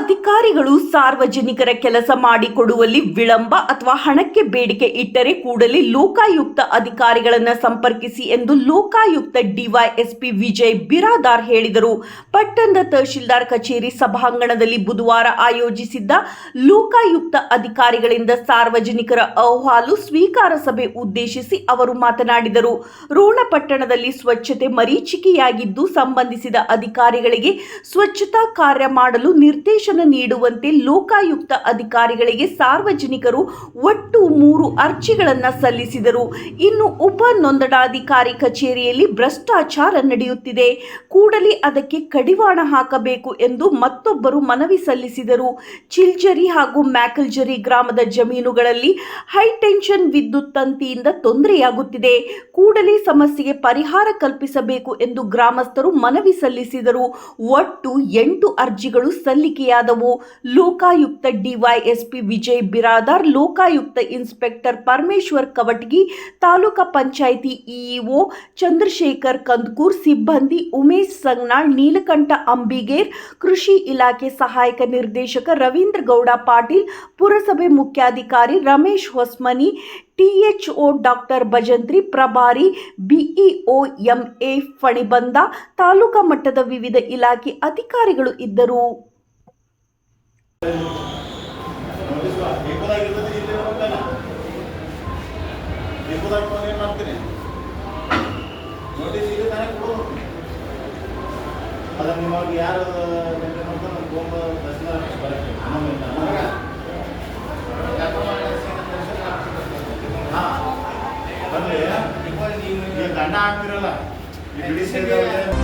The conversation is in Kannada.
ಅಧಿಕಾರಿಗಳು ಸಾರ್ವಜನಿಕರ ಕೆಲಸ ಮಾಡಿಕೊಡುವಲ್ಲಿ ವಿಳಂಬ ಅಥವಾ ಹಣಕ್ಕೆ ಬೇಡಿಕೆ ಇಟ್ಟರೆ ಕೂಡಲೇ ಲೋಕಾಯುಕ್ತ ಅಧಿಕಾರಿಗಳನ್ನು ಸಂಪರ್ಕಿಸಿ ಎಂದು ಲೋಕಾಯುಕ್ತ ಡಿವೈಎಸ್ಪಿ ವಿಜಯ್ ಬಿರಾದಾರ್ ಹೇಳಿದರು. ಪಟ್ಟಣದ ತಹಶೀಲ್ದಾರ್ ಕಚೇರಿ ಸಭಾಂಗಣದಲ್ಲಿ ಬುಧವಾರ ಆಯೋಜಿಸಿದ್ದ ಲೋಕಾಯುಕ್ತ ಅಧಿಕಾರಿಗಳಿಂದ ಸಾರ್ವಜನಿಕರ ಅಹವಾಲು ಸ್ವೀಕಾರ ಸಭೆ ಉದ್ದೇಶಿಸಿ ಅವರು ಮಾತನಾಡಿದರು. ರೋಣಪಟ್ಟಣದಲ್ಲಿ ಸ್ವಚ್ಛತೆ ಮರೀಚಿಕೆಯಾಗಿದ್ದು ಸಂಬಂಧಿಸಿದ ಅಧಿಕಾರಿಗಳಿಗೆ ಸ್ವಚ್ಛತಾ ಕಾರ್ಯ ಮಾಡಲು ನಿರ್ದೇಶನ ನೀಡುವಂತೆ ಲೋಕಾಯುಕ್ತ ಅಧಿಕಾರಿಗಳಿಗೆ ಸಾರ್ವಜನಿಕರು ಒಟ್ಟು ಮೂರು ಅರ್ಜಿಗಳನ್ನು ಸಲ್ಲಿಸಿದರು. ಇನ್ನು ಉಪ ನೋಂದಣಾಧಿಕಾರಿ ಕಚೇರಿಯಲ್ಲಿ ಭ್ರಷ್ಟಾಚಾರ ನಡೆಯುತ್ತಿದೆ. ಕೂಡಲೇ ಅದಕ್ಕೆ ಕಡಿವಾಣ ಹಾಕಬೇಕು ಎಂದು ಮತ್ತೊಬ್ಬರು ಮನವಿ ಸಲ್ಲಿಸಿದರು. ಚಿಲ್ಜರಿ ಹಾಗೂ ಮ್ಯಾಕಲ್ಜರಿ ಗ್ರಾಮದ ಜಮೀನುಗಳಲ್ಲಿ ಹೈಟೆನ್ಷನ್ ವಿದ್ಯುತ್ ತಂತಿಯಿಂದ ತೊಂದರೆಯಾಗುತ್ತಿದೆ. ಕೂಡಲೇ ಸಮಸ್ಯೆಗೆ ಪರಿಹಾರ ಕಲ್ಪಿಸಬೇಕು ಎಂದು ಗ್ರಾಮಸ್ಥರು ಮನವಿ ಸಲ್ಲಿಸಿದರು. ಒಟ್ಟು ಎಂಟು ಅರ್ಜಿಗಳು ಸಲ್ಲಿಕೆಯಾದವು Lokayukta DYSP Vijay Biradar, Lokayukta inspector Parameshwar Kavatagi, taluka panchayat EEO Chandrashekhar Kandkur, ಸಿಬ್ಬಂದಿ ಉಮೇಶ್ ಸಂಗ್ನಾಳ್, ನೀಲಕಂಠ ಅಂಬಿಗೇರ್, ಕೃಷಿ ಇಲಾಖೆ ಸಹಾಯಕ ನಿರ್ದೇಶಕ ರವೀಂದ್ರ ಗೌಡ ಪಾಟೀಲ್, ಪುರಸಭೆ ಮುಖ್ಯಾಧಿಕಾರಿ Ramesh Hosmani, THO doctor Bhajantri ಪ್ರಭಾರಿ BEO M A Phanibanda, taluka ಮಟ್ಟದ ವಿವಿಧ ಇಲಾಖೆ ಅಧಿಕಾರಿಗಳು ಇದ್ದರು. ಡಿಪೋದಾಗಿರ್ತದೆ ಇಲ್ಲಿ ಹೋಗ್ತಾನ ಮಾಡ್ತೀನಿ ನೋಟಿಸ್ ಇಲ್ಲಿ ತಾನೇ ನಿಮಗೆ ಯಾರು ಮೇಂಟೈನ್ ಮಾಡ್ತಾರೆ ನಮ್ಮ ಈಗ ದಂಡ ಹಾಕ್ತಿರಲ್ಲ ಈ ಬಿಡಿ ಸೇರಿದವ್ರಿಗೆ